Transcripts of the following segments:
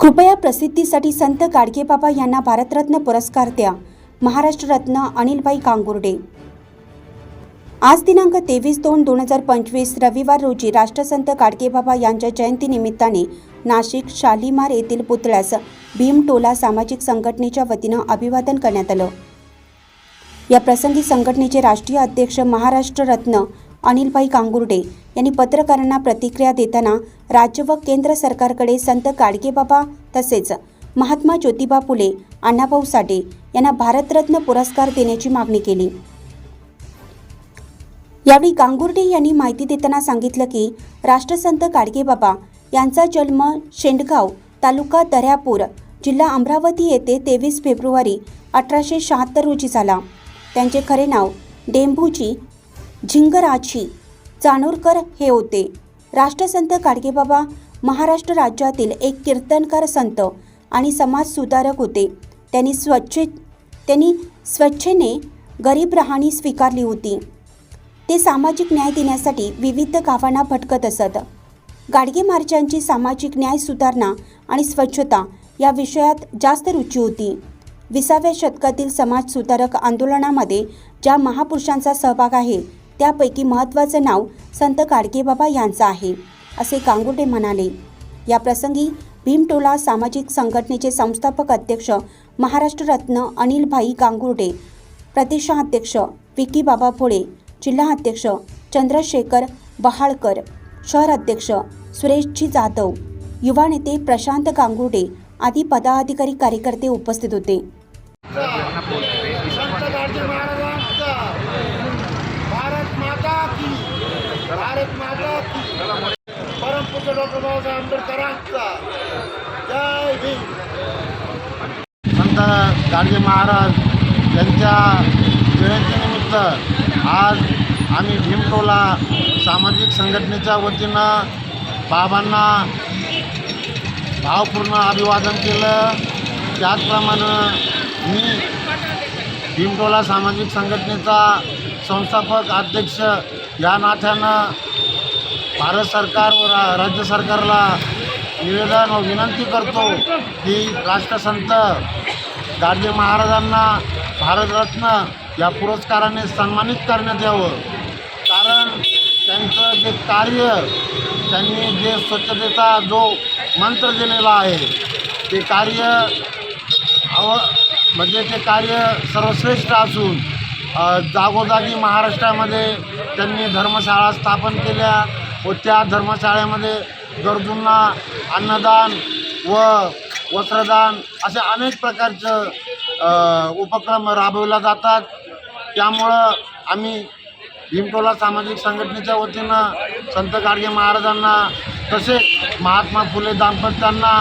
कृपया प्रसिद्धीसाठी संत गाडगेबाबा यांना भारतरत्न पुरस्कार द्या. महाराष्ट्र रत्न अनिलबाई कांगुर्डे. आज दिनांक तेवीस दोन दोन हजार पंचवीस रविवार रोजी राष्ट्रसंत गाडगेबाबा यांच्या जयंतीनिमित्ताने नाशिक शालिमार येथील पुतळ्यास भीमटोला सामाजिक संघटनेच्या वतीनं अभिवादन करण्यात आलं. या प्रसंगी संघटनेचे राष्ट्रीय अध्यक्ष महाराष्ट्र रत्न अनिलभाई कांगुर्डे यांनी पत्रकारांना प्रतिक्रिया देताना राज्य व केंद्र सरकारकडे संत गाडगेबाबा तसेच महात्मा ज्योतिबा फुले अण्णाभाऊ साठे यांना भारतरत्न पुरस्कार देण्याची मागणी केली. यावेळी गांगुर्डे यांनी माहिती देताना सांगितलं की राष्ट्रसंत गाडगेबाबा यांचा जन्म शेंडगाव तालुका दर्यापूर जिल्हा अमरावती येथे तेवीस फेब्रुवारी अठराशे शहात्तर रोजी झाला. त्यांचे खरे नाव डेंभूजी झिंगराची. जानोरकर हे होते. राष्ट्रसंत गाडगेबाबा महाराष्ट्र राज्यातील एक कीर्तनकार संत आणि समाजसुधारक होते. त्यांनी स्वच्छे त्यांनी स्वच्छेने गरीब राहणी स्वीकारली होती. ते सामाजिक न्याय देण्यासाठी विविध गावांना भटकत असत. गाडगे महाराजांची सामाजिक न्याय सुधारणा आणि स्वच्छता या विषयात जास्त रुची होती. विसाव्या शतकातील समाजसुधारक आंदोलनामध्ये ज्या महापुरुषांचा सहभाग आहे त्यापैकी महत्त्वाचं नाव संत गाडगेबाबा यांचं आहे असे कांगुटे म्हणाले. या प्रसंगी भीमटोला सामाजिक संघटनेचे संस्थापक अध्यक्ष महाराष्ट्र रत्न अनिलभाई गांगुर्डे प्रदेशाध्यक्ष विकीबाबा बाबा जिल्हा जिल्हाध्यक्ष चंद्रशेखर बहाळकर शहर अध्यक्ष सुरेशजी जाधव युवा नेते प्रशांत गांगुर्डे आदी पदाधिकारी कार्यकर्ते उपस्थित होते संत गाडगे महाराजांचा भारत माता की भारत माता की परमपूज्य डॉक्टर बाबासाहेब आंबेडकरांचा. जय भीम. संत गाडगे महाराज यांच्या जयंतीनिमित्त आज आम्ही भीमटोला सामाजिक संघटनेच्या वतीनं बाबांना भावपूर्ण अभिवादन केलं. त्याचप्रमाणे मी भीमटोला सामाजिक संघटनेचा संस्थापक अध्यक्ष या नात्यानं भारत सरकार व रा राज्य सरकारला निवेदन व विनंती करतो की राष्ट्रसंत गाडगे महाराजांना भारतरत्न या पुरस्काराने सन्मानित करण्यात यावं. कारण त्यांचं जे कार्य त्यांनी जे स्वच्छतेचा जो मंत्र दिलेला आहे ते कार्य अव म्हणजे ते कार्य सर्वश्रेष्ठ असून जागोजागी महाराष्ट्रामध्ये त्यांनी धर्मशाळा स्थापन केल्या व त्या धर्मशाळेमध्ये गरजूंना अन्नदान व वस्त्रदान असे अनेक प्रकारचं उपक्रम राबवला जातात. त्यामुळं आम्ही भीमटोला सामाजिक संघटनेच्या वतीनं संत गाडगे महाराजांना तसेच महात्मा फुले दाम्पत्यांना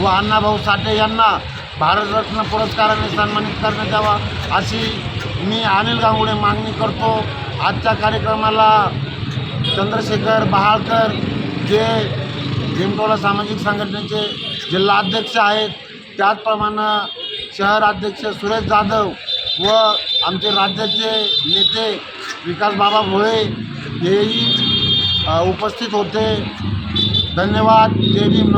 व अण्णाभाऊ साठे यांना भारतरत्न पुरस्काराने सन्मानित करण्यात यावा अशी मी अनिल गांगुडे मागणी करतो. आजच्या कार्यक्रमाला चंद्रशेखर बहाळकर जे जिमटोला सामाजिक संघटनेचे जिल्हा अध्यक्ष आहेत त्याचप्रमाणे शहर अध्यक्ष सुरेश जाधव व आमचे राज्याचे नेते विकास बाबा भोळे हेही उपस्थित होते. धन्यवाद. जय भीम.